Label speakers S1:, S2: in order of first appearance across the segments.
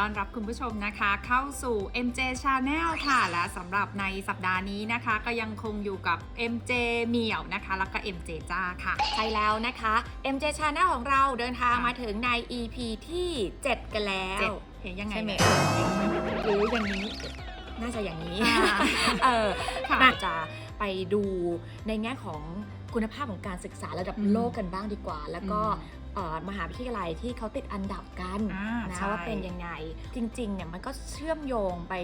S1: วัสดีค่ะ
S2: ต้อนรับคุณผู้ชมนะคะ เข้าสู่ MJ Channel ค่ะ และสำหรับในสัปดาห์นี้นะคะ ก็ยังคงอยู่กับ MJ เหมียวนะคะ แล้วก็ MJ จ้าค่ะ
S1: ใช่แล้วนะคะ MJ Channel ของเราเดินทาง
S2: ค่ะ
S1: มาถึงใน EP ที่ 7 กันแล้ว
S2: เจ็ดเห็นยังไง
S1: ใช่ไหม
S2: หรืออย่างนี้
S1: น่าจะอย่างนี้
S2: อ่า
S1: เออ
S2: ค่ะ
S1: น่าจะไปดูในแง่ของคุณภาพของการศึกษาระดับ
S2: อืม
S1: โลกกันบ้างดีกว่า แล้วก็
S2: อื ม
S1: เอ่อมหาวิทยาลัยที่เขาติดอันดับกัน
S2: อ่า
S1: นะ
S2: ใช่
S1: ว่าเป็นยังไง จริงๆเนี่ยมันก็เชื่อมโยงไป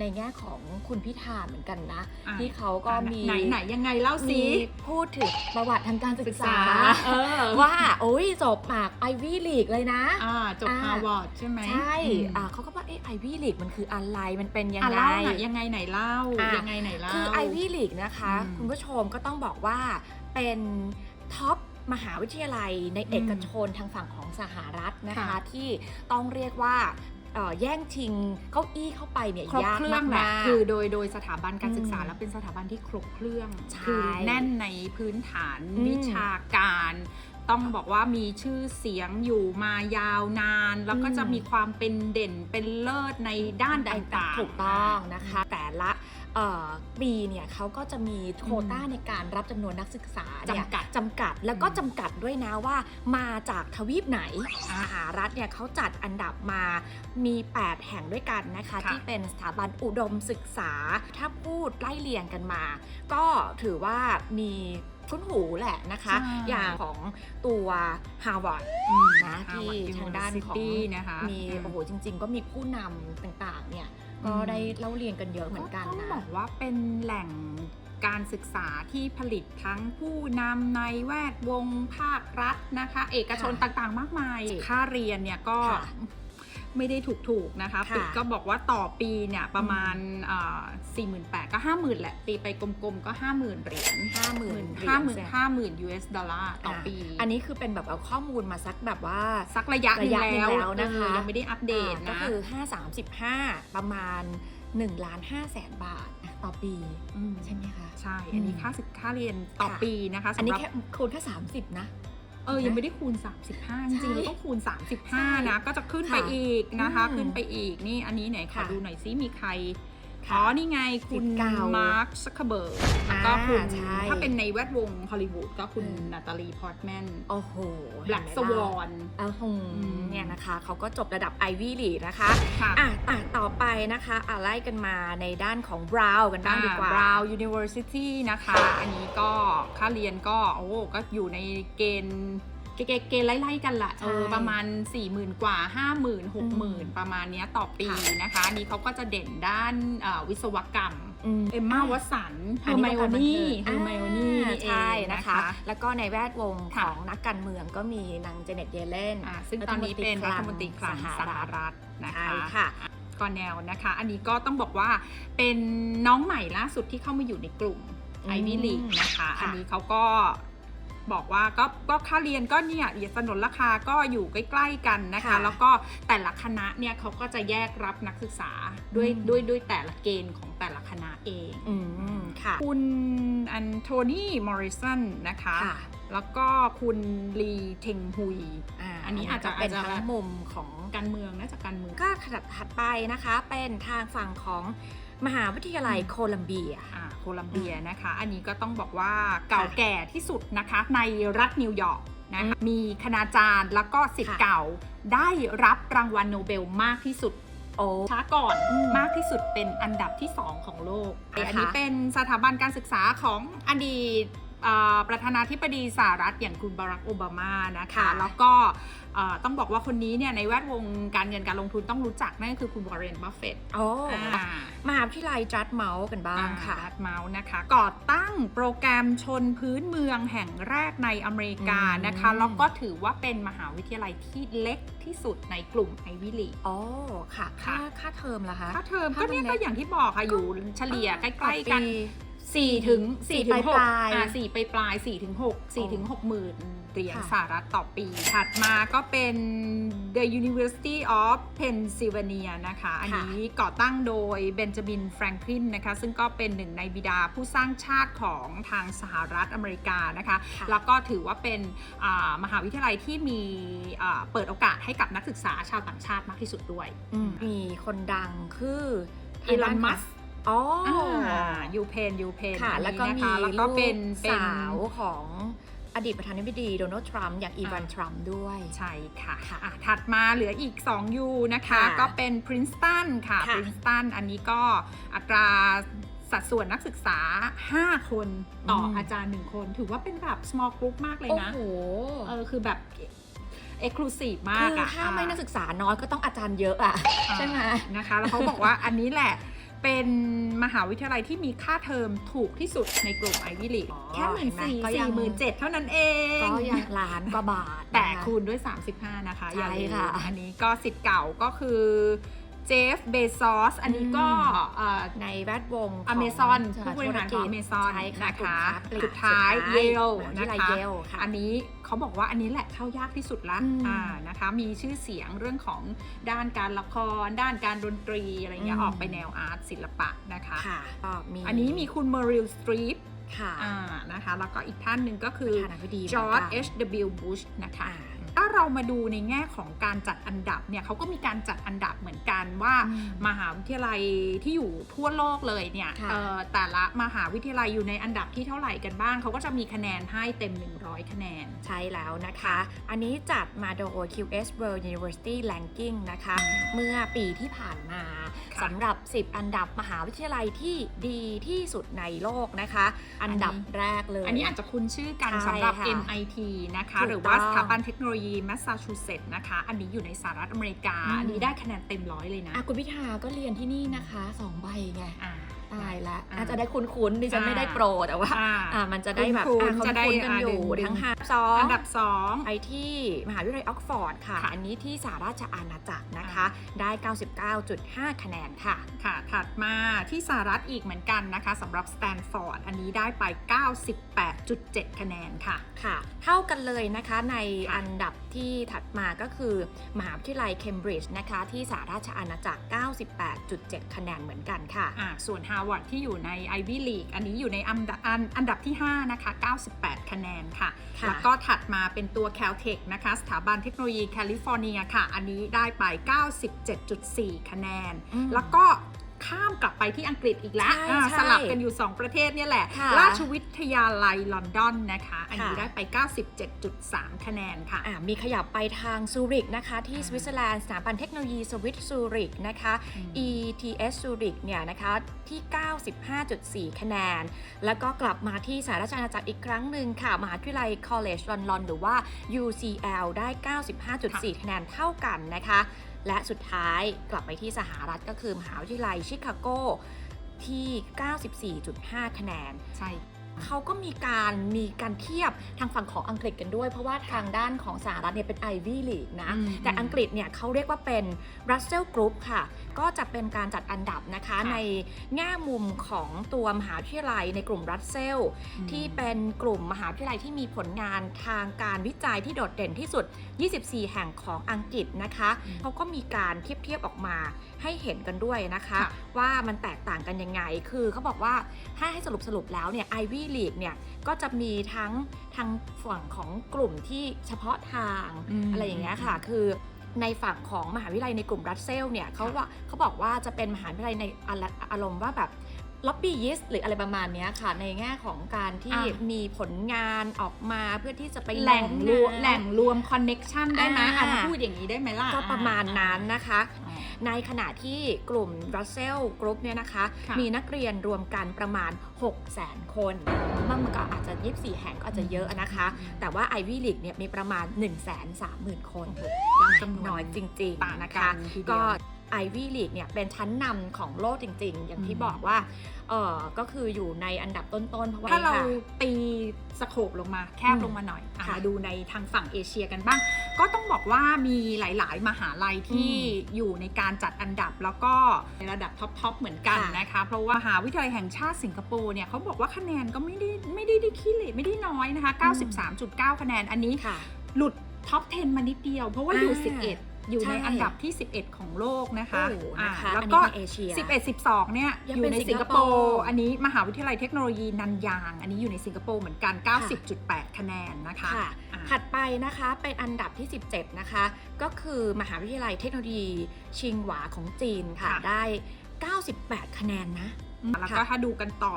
S1: ในแง่ของคุณพิธาเหมือนกันนะ
S2: อะ
S1: ที่เขาก็มี
S2: ไหนไหนยังไงเล่าสิ
S1: มีพูดถึงประวัติทางการศึกษา
S2: เออ
S1: ว่าโอ้ยจบมากไอวี่ลีกเลยนะ
S2: อ่าจบ
S1: อ่า
S2: ฮาร์วาร์ดใช่ไหม
S1: ใช่
S2: อืม
S1: อ่าเขาก็ว่าเอ๊ะไอวี่ลีกมันคืออะไรมันเป็นยัง
S2: อะ
S1: ไง
S2: เล่าหน่อยยังไงไหนเล่า
S1: อะ
S2: ยังไงไหนเล่า
S1: คือไอวี่ลีกนะคะ
S2: อืม
S1: คุณผู้ชมก็ต้องบอกว่าเป็นท็อป มหาวิทยาลัยในเอกชนทางฝั่งของสหรัฐนะคะ
S2: ค่ะ
S1: ที่ต้องเรียกว่าเอ่อแย่งชิงเก้าอี้เข้าไปเนี่ย
S2: ครบ
S1: ยาก
S2: เครื่องแหละ
S1: มากๆ
S2: คือโดยโดยสถาบันการศึกษา
S1: อืม
S2: แล้วเป็นสถาบันที่ครบเครื่อง
S1: ใช่
S2: คือแน่นในพื้นฐาน
S1: อืม
S2: วิชาการต้องบอกว่ามีชื่อเสียงอยู่มายาวนาน แล้วก็
S1: อืม
S2: จะมีความเป็นเด่นเป็นเลิศในด้านต่างๆ
S1: ถูกต้องนะคะ แต่ละเอ่อ ปีเนี่ยเขาก็จะมีโควต้าในการรับจำนวนนักศึกษาเนี่ย
S2: จำกัด
S1: จำกัดแล้วก็
S2: อืม
S1: จำกัดด้วยนะว่ามาจากทวีปไหน
S2: อ่า
S1: สหรัฐเนี่ยเขาจัดอันดับมามี 8 แห่งด้วยกันนะคะ
S2: ค่ะ
S1: ที่เป็นสถาบันอุดมศึกษา ถ้าพูดไล่เรียงกันมา ก็ถือว่ามีคุ้นหูแหละนะคะ
S2: ใช่
S1: อย่างของตัว Harvard
S2: อืม
S1: นะที่
S2: Harvard
S1: ทางด้านของ
S2: University นะคะ
S1: มี
S2: อืม
S1: โอ้โหจริง ๆ ก็มีผู้นำต่างๆเนี่ย ก็
S2: อืม
S1: ได้เล่าเรียนกันเยอะเหมือนกัน
S2: ต้อง
S1: นะ
S2: บอกว่าเป็นแหล่งการศึกษาที่ผลิตทั้งผู้นำในแวดวงภาครัฐนะคะ เอกชน
S1: ค่ะ
S2: ต่างๆมากมาย
S1: จริง
S2: ค่าเรียนเนี่ยก็
S1: ค่ะ
S2: ไม่ได้ถูกๆนะคะ
S1: ค่ะ
S2: ปิดก็บอกว่าต่อปีเนี่ยประมาณสี่หมื่นแปดก็ห้าหมื่นแหละ ตีไปกลมๆก็ห้าหมื่นเหรียญ
S1: ห้าหมื่น
S2: ห้าหมื่นห้าหมื่น US ดอลลาร์ต่อปี
S1: อันนี้คือเป็นแบบเอาข้อมูลมาสักแบบว่า
S2: สักระยะหนึ่ง
S1: ระยะหนึ่ง
S2: แล้ว
S1: แล้วนะคะ
S2: เออยังไม่ได้อัปเดต
S1: อ่าก็
S2: นะ
S1: คือ5 35ประมาณ1ล้าน5แสนบาทต่อปี
S2: ม
S1: ใช่ไหมคะ
S2: ใช่ อันนี้
S1: อืม
S2: ค่าศึกค่าเรียนต่อ
S1: ค่ะ
S2: ปีนะคะ
S1: อันนี้
S2: สำหรับ
S1: แค่คูณแค่30 นะ
S2: เออ ยังไม่ได้คูณ 35 จริงๆ
S1: ใช่
S2: เราต้องคูณ
S1: ใช่
S2: 35 นะ ก็จะขึ้นไป
S1: ค่ะ
S2: อีกนะคะ
S1: อืม
S2: ขึ้นไปอีก นี่ อันนี้ไหนขอ
S1: ค่ะ
S2: ดูหน่อยซิ มีใคร
S1: ค่ะ
S2: อ๋อ นี่ไงคุณ
S1: สิทธิ์เก่า
S2: มาร์คซักเคเบิร์ก
S1: อ่า
S2: ก็คุณ
S1: ใช่
S2: ถ้าเป็นในแวดวงฮอลลีวูดก็คุณ
S1: อืม
S2: นาตาลีพอร์ตแมน
S1: โอ้โห
S2: แบล็ก
S1: เห็น
S2: ส
S1: ไหม
S2: ว
S1: ล่ะ
S2: อน
S1: เออหง
S2: อืม
S1: เนี่ยนะคะเขาก็จบระดับไอวี่ลีนะคะ
S2: ค่ะ
S1: อะอะต่อไปนะคะอะไล่กันมาในด้านของ Brown กันบ้างดีกว่า
S2: บราวยูนิเวอร์ซิตี้นะคะ อันนี้ก็ค่าเรียนก็ โอ้ก็อยู่ในเกณฑ์ เกณฑ์เกณฑ์ไล่ๆกันละ
S1: ใช่
S2: เออประมาณ 4 0,000 กว่า 50,000 60,000 ประมาณเนี้ยต่อปี
S1: ค่ะ
S2: นะคะอันนี้เขาก็จะเด่นด้านเอ่อวิศวกรรม
S1: อืม
S2: เอมมาวัตสันเฮ
S1: อั
S2: อนร์
S1: นี้
S2: ไมโอ
S1: วงการบัน
S2: นี่
S1: เทิง
S2: เฮอร์ไมโอนี่นี่เอง
S1: ใช่นะ
S2: นะคะคะ
S1: แล้วก็ในแวดวงข
S2: ค่ะ
S1: องนักการเมืองก็มีนางเจเน็ตเยเลน
S2: อ่าซึ่งตอนนี้เป็นรัฐมนตรีคลังสหรัฐนะ
S1: ใช่
S2: คะ
S1: ค่ะ
S2: ก็แนวนะคะ อันนี้ก็ต้องบอกว่าเป็นน้องใหม่ล่าสุดที่เข้ามาอยู่ในกลุ่ม
S1: อืม
S2: ไอวิลีกนะคะ
S1: ค่ะ
S2: อันนี้เขาก็ บอกว่าก็ก็ค่าเรียนก็เนี่ยอย่าสนนราคาก็อยู่ใกล้ ๆกันนะคะ
S1: ค่ะ
S2: แล้วก็แต่ละคณะเนี่ยเขาก็จะแยกรับนักศึกษาด้วย
S1: อืม
S2: ด้วยด้วยแต่ละเกณฑ์ของแต่ละคณะเอง
S1: อืมค่ะ
S2: คุณอันโทนีมอริสันนะคะ
S1: ค่ะ
S2: แล้วก็คุณลีเทงฮุยาอันนี้อาจจะ
S1: เป็น
S2: อาจจะ
S1: ทั้งมุมของ
S2: การเมืองน่าจะการเมือง
S1: ก็ขนาดถัดไปนะคะเป็นทางฝั่งของ มหาวิทยาลัย
S2: อืม
S1: โคลัมเบีย
S2: อ่าโคลัมเบียนะคะ อันนี้ก็ต้องบอกว่าเก่าแก่ที่สุดนะคะในรัฐนิวยอร์กนะคะมีคณาจารย์แล้วก็สิทธิ์
S1: ค่ะ
S2: เก่าได้รับรางวัลโนเบลมากที่สุด
S1: โอ้
S2: ช้าก่อน
S1: อืม
S2: มากที่สุดเป็นอันดับที่ 2 ของโลก
S1: นะคะ
S2: อันนี้เป็นสถาบันการศึกษาของอดีตเอ่อ ประธานาธิบดีสหรัฐอย่างคุณบารักโอบามานะคะ
S1: ค่ะ
S2: แล้วก็เอ่อต้องบอกว่าคนนี้เนี่ยในแวดวงการเงินการลงทุนต้องรู้จักนั่นก็คือคุณวอร์เรนบัฟเฟตต์
S1: โอ้
S2: อ่า
S1: มหาวิทยาลัยจัดเมาส์กันบ้างค่ะ
S2: อาร์ตเมาส์นะคะ ก่อตั้งโปรแกรมชนพื้นเมืองแห่งแรกในอเมริกา
S1: อืม
S2: นะคะ แล้วก็ถือว่าเป็นมหาวิทยาลัยที่เล็กที่สุดในกลุ่มไอวิลี
S1: โอ้ค่ะ ค่า
S2: ค่ะ
S1: ค่าเทอมล่ะคะ
S2: ค่าเทอม
S1: ถ้า
S2: ก็เนี่ย
S1: มันเล็
S2: ก็
S1: ก
S2: อย่างที่บอกค่ะอยู่เฉลี่ยใกล้ๆกัน
S1: ต่อปี
S2: สี่ถึงสี่ถึงหก
S1: ปลายๆ
S2: อ่าสี่ปลายปลายสี่ถึงหกสี่ถึงหกหมื่นเหรียญ
S1: ค่ะ
S2: สหรัฐต่อปี ถัดมาก็เป็น The University of Pennsylvania นะคะ อันนี้ก่อตั้งโดยเบนจามินแฟรงคลินนะคะ ซึ่งก็เป็นหนึ่งในบิดาผู้สร้างชาติของทางสหรัฐอเมริกานะคะ
S1: ค่ะ
S2: แล้วก็ถือว่าเป็นอ่ามหาวิทยาลัยที่มีอ่าเปิดโอกาสให้กับนักศึกษาชาวต่างชาติมากที่สุดด้วย
S1: อืม มีคนดังคือ
S2: อีล อนมัส
S1: อ๋ออ
S2: ยูเพนยูเพน
S1: ค่ะ แล้วก็มี
S2: แล้วก็เป็น
S1: ลู
S2: เป็น
S1: สาวของอดีตประธานาธิบดีโดนัลด์ทรัมป์อย่างอีวาน
S2: อ่า
S1: ทรัมป์ด้วย
S2: ใช่ค่ะ
S1: ค่ะ
S2: อะถัดมาเหลืออีก 2 U นะคะ
S1: ค่ะ
S2: ก็เป็น Princeton ค่ะ
S1: ค่ะ
S2: Princeton อันนี้ก็อัตราสัดส่วนนักศึกษา 5 คนต่ออ
S1: ม
S2: อาจารย์ 1 คน ถือว่าเป็นแบบ small group มากเลย
S1: โอ้
S2: นะ
S1: โห
S2: เออ คือแบบ exclusive มาก
S1: คือ
S2: อะ
S1: ถ้าไม่นักศึกษาน้อยก็ต้องอาจารย์เยอะอะ
S2: อ่า
S1: ใช่ไหม
S2: นะคะ แล้วเขาบอกว่าอันนี้แหละ เป็นมหาวิทยาลัยที่มีค่าเทอมถูกที่สุดในกลุ่ม Ivy League
S1: อ๋อ
S2: แค่หมื่นสี่
S1: เห็นไหมก็ยั
S2: สี่
S1: ง
S2: หมื่นเจ็ดเท่านั้นเอง
S1: ก็ยังล้านกว่าบาท
S2: แต่
S1: นะคะ
S2: คูณด้วย 35 นะคะ
S1: ใช่
S2: อย่าลืม
S1: ค่ะ
S2: อันนี้ก็สิทธิ์เก่าก็คือ เจฟเบซอสอันนี้ก็
S1: อืม
S2: เอ่อ
S1: ในแวดวงขง
S2: อเมซอน
S1: ส
S2: ผู้บริหารของอเมซอน
S1: ใช่ค่ะ
S2: นะคะ
S1: กลุ่ม
S2: สุดท้ายเยล
S1: มหาวิท
S2: นะ
S1: ยาลัย
S2: คะ
S1: เยลค่ะ
S2: อันนี้เขาบอกว่าอันนี้แหละเข้ายากที่สุดละ
S1: อืม
S2: อ่านะคะมีชื่อเสียงเรื่องของด้านการละคร ด้านการดนตรีอะไรเงี้ย
S1: อืม
S2: ออกไปแนวอาร์ตศิลปะนะคะ
S1: ค่ะก็มี
S2: อันนี้มีคุณเมอริลสตรีป
S1: ค่ะ
S2: อ่านะคะแล้วก็อีกท่านหนึ่งก็คือ
S1: ประธานาธิบดี
S2: จอร์จ
S1: เหมือนกัน
S2: H.W. Bush นะคะ
S1: อ่า
S2: ถ้า เรามาดูในแง่ของการจัดอันดับเนี่ยเขาก็มีการจัดอันดับเหมือนกันว่า
S1: อืม
S2: มหาวิทยาลัยที่อยู่ทั่วโลกเลยเนี่ย
S1: ค่ะ
S2: เอ่อแต่ละมหาวิทยาลัยอยู่ในอันดับที่เท่าไหร่กันบ้าง เขาก็จะมีคะแนนให้เต็ม 100 คะแนน
S1: ใช่แล้วนะคะ อันนี้จัดมาโดย QS World University Ranking นะคะ
S2: อืม
S1: เมื่อปีที่ผ่านมา
S2: ค่ะ
S1: สำหรับ 10 อันดับมหาวิทยาลัยที่ดีที่สุดในโลกนะคะ อันดับแรกเลย
S2: อันนี้อาจจะคุ้นชื่อกัน
S1: ใช่
S2: สำหรับ
S1: ค่ะ
S2: MIT นะคะ
S1: ถูก
S2: หรือว่า
S1: ต้อง
S2: สถาบันเทคโนโลยีแมสซาชูเซตส์นะคะ อันนี้อยู่ในสหรัฐอเมริกา
S1: อืม
S2: อันนี้ได้คะแนนเต็มร้อยเลยนะ
S1: อะคุณพิธาก็เรียนที่นี่นะคะสองใบไง
S2: อ่า
S1: ตายละ
S2: อ่า
S1: อาจจะได้คุ้นๆดิฉัน
S2: อ่า
S1: ไม่ได้โปรแต่ว่า
S2: อ่า
S1: อ่ามันจะได้แบบ
S2: คุ้นๆ
S1: อ่า
S2: จะได้
S1: คุ้นๆกัน
S2: อ่า
S1: อยู่
S2: ดึงๆ
S1: ทั้งห้าสอง
S2: อันดับสอง
S1: ไปที่มหาวิทยาลัยออกฟอร์ดค่ะ
S2: ค่ะ
S1: อันนี้ที่สหราชอาณาจักรนะคะ
S2: อ่า
S1: ได้ 99.5 คะแนนค่ะ
S2: ค่ะ ถัดมาที่สหรัฐอีกเหมือนกันนะคะสำหรับสแตนฟอร์ดอันนี้ได้ไป 98.7 คะแนนค่ะ
S1: ค่ะ เท่ากันเลยนะคะใน
S2: ค่ะ
S1: อันดับที่ถัดมาก็คือ มหาวิทยาลัยเคมบริดจ์นะคะที่สหราชอาณาจักร 98.7 คะแนนเหมือนกันค่ะ
S2: อ่าส่วนฮาวาดที่อยู่ใน Ivy League อันนี้อยู่ในอันดับอันอันดับที่ 5 นะคะ 98 คะแนนค่ะ
S1: ค่ะ
S2: แล้วก็ถัดมาเป็นตัว Caltech นะคะ สถาบันเทคโนโลยีแคลิฟอร์เนียค่ะ อันนี้ได้ไป 97.4 คะแนน
S1: อืม
S2: แล้วก็ ข้ามกลับไปที่อังกฤษอีกแล้ว
S1: ใช่
S2: อ่า
S1: ใช่
S2: สลับกันอยู่ 2 ประเทศเนี่ยแหละ
S1: ค่ะ
S2: ราชวิทยาลัยลอนดอนนะคะ อันนี้
S1: ค่ะ
S2: ได้ไป 97.3 คะแนนค่ะ
S1: อ่ามีขยับไปทางซูริกนะคะที่
S2: อ่า
S1: สวิตเซอร์แลนด์สถาบันเทคโนโลยีสวิตซูริกนะคะ
S2: อืม
S1: ETS ซูริกเนี่ยนะคะที่ 95.4 คะแนน แล้วก็กลับมาที่สหราชอาณาจักรอีกครั้งหนึ่งค่ะ มหาวิทยาลัย College London หรือว่า UCL ได้ 95.4 คะแนนเท่ากันนะคะ และสุดท้ายกลับไปที่สหรัฐก็คือมหาวิทยาลัยชิคาโกที่ 94.5 คะแนน
S2: ใช่
S1: เขาก็มีการมีการเทียบทางฝั่งของอังกฤษกันด้วย เพราะว่าทางด้านของสหรัฐเนี่ยเป็น Ivy League นะ
S2: อืม
S1: แต่อังกฤษเนี่ยเขาเรียกว่าเป็น Russell Group ค่ะ ก็จะเป็นการจัดอันดับนะคะ
S2: ค่ะ
S1: ในแง่มุมของตัวมหาวิทยาลัยในกลุ่ม Russell ที่เป็นกลุ่มมหาวิทยาลัยที่มีผลงานทางการวิจัยที่โดดเด่นที่สุด 24 แห่งของอังกฤษนะคะ
S2: อืม
S1: เขาก็มีการเทียบเทียบๆออกมาให้เห็นกันด้วยนะคะ
S2: ค่ะ
S1: ว่ามันแตกต่างกันยังไง คือเขาบอกว่าถ้าให้สรุปสรุปแล้วเนี่ย Ivy League เนี่ยก็จะมีทั้งทางฝั่งของกลุ่มที่เฉพาะทาง
S2: อืม
S1: อะไรอย่างเงี้ยค่ะ คือในฝั่งของมหาวิทยาลัยในกลุ่มรัสเซลเนี่ยเขาว่าเขาบอกว่าจะเป็นมหาวิทยาลัยในอารอารมณ์ว่าแบบ ล็อบบี้ยิสหรืออะไรประมาณเนี้ยค่ะ ในแง่ของการที่
S2: อะ
S1: มีผลงานออกมาเพื่อที่จะไป
S2: แหล่งรวม
S1: โน้มน้าว
S2: แหล่งรวมคอนเน็ชันได้ไหม
S1: อ่า
S2: อะถ้าพูดอย่างนี้ได้ไหมล่ะ
S1: ก็ประมาณนั้นนะคะ
S2: อ่า
S1: ในขณะที่กลุ่ม Russell Group เนี่ยนะคะ
S2: ค่ะ
S1: มีนักเรียนรวมกันประมาณ 6 0 0 0 0 0 คนบางมันก็อาจจะ 24 แห่งก็อาจจะเยอะนะคะ แต่ว่า Ivy League เนี่ยมีประมาณ 1 3 0 0 0 0 คน
S2: บางจำนวน
S1: น้อยจริง
S2: ต่าง
S1: ๆนะ
S2: กั
S1: คะ
S2: นทีเดียว
S1: ก็ Ivy League เนี่ยเป็นชั้นนำของโลกจริง ๆ อย่างที่
S2: อืม
S1: บอกว่าเออก็คืออยู่ในอันดับต้นๆเพราะว่า
S2: ถ้าเรา
S1: ค่ะ
S2: ตีสโคปลงมาแคบ
S1: อืม
S2: ลงมาหน่อยอะ
S1: ค่ะ
S2: มาดูในทางฝั่งเอเชียกันบ้าง ก็ต้องบอกว่ามีหลายๆ มหาลัยที่
S1: อืม
S2: อยู่ในการจัดอันดับแล้วก็ในระดับท็อปๆเหมือนกัน
S1: ค่ะ
S2: นะคะ เพราะว่ามหาวิทยาลัยแห่งชาติสิงคโปร์เนี่ยเขาบอกว่าคะแนนก็ไม่ได้ไม่ได้ได้ขี้เหร่ไม่ได้น้อยนะคะ 93.9 คะแนนอันนี้
S1: ค่ะ
S2: หลุดท็อป 10 มานิดเดียว เพราะว่าอยู่
S1: อ่า
S2: 11 อยู่ใน
S1: ใช่
S2: อันดับที่ 11 ของโลกนะคะ
S1: โอ้โหนะคะ
S2: อ่า
S1: อั
S2: แล้
S1: น
S2: ว
S1: นี้
S2: ก็
S1: ในเอเชีย
S2: 11 12 เนี่ย
S1: ยัง
S2: อยู่
S1: เป็น
S2: ใน
S1: สิ
S2: สิ
S1: ง
S2: ง
S1: ค
S2: ค
S1: โป
S2: โป
S1: ร์
S2: ร์อันนี้มหาวิทยาลัยเทคโนโลยีนันยาง อันนี้อยู่ในสิงคโปร์เหมือนกัน90.8 คะแนนนะคะ
S1: ค่ะ
S2: อ่า
S1: ถัดไปนะคะเป็นอันดับที่ 17 นะคะ ก็คือมหาวิทยาลัยเทคโนโลยีชิงหวาของจีนค่ะ
S2: ค่ะ
S1: ได้ 98 คะแนนนะ
S2: แล้วก็ถ้าดูกันต่อ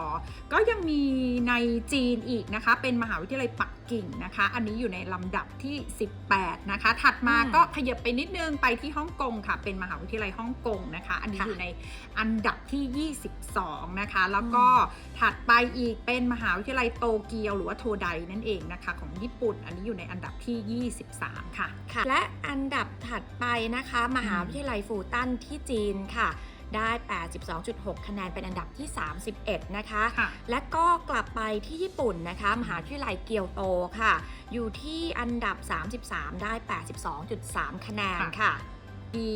S2: ก็ยังมีในจีนอีกนะคะ เป็นมหาวิทยาลัยปักกิ่งนะคะ อันนี้อยู่ในลำดับที่ 18 นะคะ ถัดมา
S1: อืม
S2: ก็ขยับไปนิดนึงไปที่ฮ่องกงค่ะ เป็นมหาวิทยาลัยฮ่องกงนะคะ อันนี้
S1: ค่ะ
S2: อยู่ในอันดับที่ 22 นะคะ แล้วก็ถัดไปอีกเป็นมหาวิทยาลัยโตเกียวหรือว่าโทไดนั่นเองนะคะ ของญี่ปุ่น อันนี้อยู่ในอันดับที่ 23 ค่ะ
S1: ค่ะและอันดับถัดไปนะคะ มหาวิทยาลัยฟูตันที่จีนค่ะ ได้ 82.6 คะแนนเป็นอันดับที่ 31 นะคะ
S2: ค่ะ
S1: และก็กลับไปที่ญี่ปุ่นนะคะ มหาวิทยาลัยเกียวโตค่ะ อยู่ที่อันดับ 33 ได้ 82.3 คะแนนค่ะ
S2: มี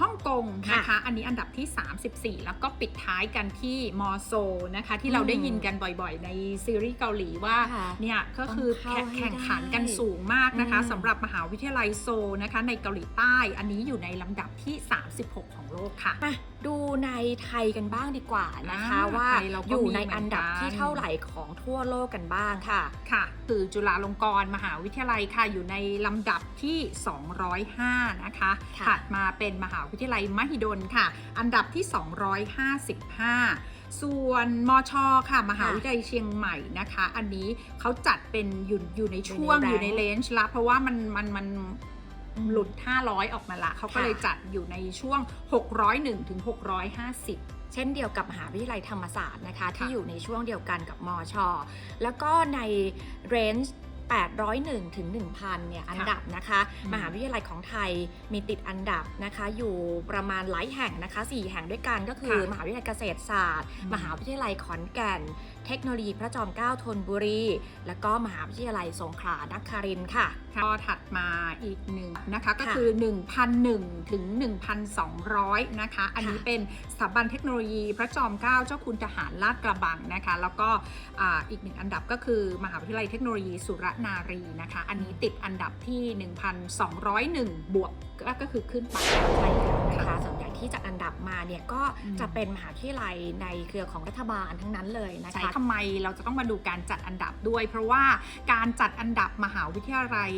S2: ฮ่องกงนะคะ
S1: ค่ะ
S2: อันนี้อันดับที่ 34 แล้วก็ปิดท้ายกันที่มอโซนะคะ ที่เรา
S1: อืม
S2: ได้ยินกันบ่อยๆ ในซีรีส์เกาหลีว่า
S1: ค่ะ
S2: เนี่ยก็คือ
S1: ต้องเข้าให้
S2: แข่งขันกัน
S1: ได้
S2: สูงมากนะคะ
S1: อืม
S2: สำหรับมหาวิทยาลัยโซลนะคะ ในเกาหลีใต้ อันนี้อยู่ในลำดับที่ 36 ของโลกค่ะ
S1: มา ดูในไทยกันบ้างดีกว่านะคะ
S2: อ่า
S1: ว่า
S2: ไทยเราก็
S1: อยู่
S2: มี
S1: ใน
S2: เหมือน
S1: อันดับ
S2: กัน
S1: ที่เท่าไหร่ของทั่วโลกกันบ้างค่ะ
S2: ค่ะคือจุฬาลงกรณ์มหาวิทยาลัยค่ะ อยู่ในลำดับที่ 205 นะคะ
S1: ค่ะ
S2: ถัดมาเป็นมหาวิทยาลัยมหิดลค่ะ อันดับที่ 255ส่วนมชค่ะ มหาวิทยาลัยเชียงใหม่นะคะ อันนี้เขาจัดเป็นอยู่อยู่ในช่วง
S1: อ
S2: อยู่ยู่
S1: ใน
S2: ใน
S1: แรง
S2: เลนจ์ละเพราะว่ามันมันมัน
S1: อืม
S2: หลุด 500 ออกมาละ เขาก็
S1: ค่ะ
S2: เลยจัดอยู่ในช่วง 601ถึง650
S1: เช่นเดียวกับมหาวิทยาลัยธรรมศาสตร์นะคะ ที่
S2: ค่ะ
S1: อยู่ในช่วงเดียวกันกับมชแล้วก็ในเรนจ์801ถึง1,000เนี่ยอันดับนะคะ
S2: อืม
S1: มหาวิทยาลัยของไทยมีติดอันดับนะคะ อยู่ประมาณหลายแห่งนะคะ 4 แห่งด้วยกันก็คือ
S2: ค่ะ
S1: มหาวิทยาลัยเกษตรศาสตร์
S2: อืม
S1: มหาวิทยาลัยขอนแก่น เทคโนโลยีพระจอมเกล้าธนบุรี แล้วก็มหาวิทยาลัยสงขลานครินทร์ค่ะ
S2: ก็ถัดมาอีกหนึ่งนะคะก็
S1: ค่ะ
S2: คือ 1,001 ถึง 1,200 นะคะ อันนี้
S1: ค่ะ
S2: เป็นสถาบันเทคโนโลยีพระจอมเกล้าเจ้าคุณทหารลาดกระบังนะคะ แล้วก็อ่าอีกหนึ่งอันดับก็คือ มหาวิทยาลัยเทคโนโลยีสุรนารีนะคะ อันนี้ติดอันดับที่ 1,201 บวก ก็ก็คือขึ้นไป
S1: ใช่แล้วนะ
S2: ค่ะ
S1: คะส่วนใหญ่ที่จัดอันดับมาเนี่ยก็
S2: อืม
S1: จะเป็นมหาวิทยาลัยในเครือของรัฐบาลทั้งนั้นเลยนะ
S2: ใช่
S1: คะ
S2: ทำไมเราจะต้องมาดูการจัดอันดับด้วย เพราะว่าการจัดอันดับมหาวิทยาลัย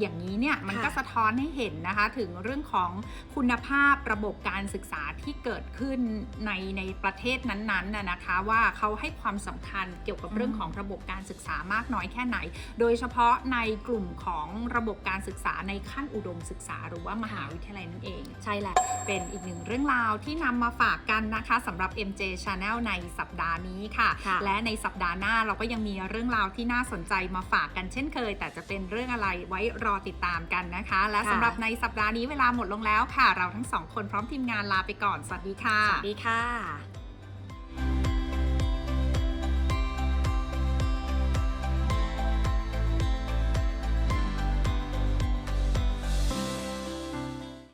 S2: อย่างนี้เนี่ยมัน
S1: ค่ะ
S2: ก็สะท้อนให้เห็นนะคะถึงเรื่องของคุณภาพระบบการศึกษาที่เกิดขึ้นในในประเทศนั้นๆน่ะนะคะ ว่าเขาให้ความสำคัญเกี่ยวกับเรื่องของระบบการศึกษามากน้อยแค่ไหน โดยเฉพาะในกลุ่มของระบบการศึกษาในขั้นอุดมศึกษา หรือว่ามหาวิทยาลัยนั่นเอง
S1: ใช่แหละ
S2: เป็นอีกหนึ่งเรื่องราวที่นำมาฝากกันนะคะสำหรับ MJ Channel ในสัปดาห์นี้ค่ะ
S1: ค่ะ
S2: และในสัปดาห์หน้าเราก็ยังมีเรื่องราวที่น่าสนใจมาฝากกันเช่นเคย แต่จะเป็นเรื่องอะไรไว้รอติดตามกันนะคะ และ
S1: ค่ะ
S2: สำหรับในสัปดาห์นี้เวลาหมดลงแล้วค่ะ เราทั้งสองคนพร้อมทีมงานลาไปก่อน สวัสดีค่ะ
S1: สวัสดีค่ะ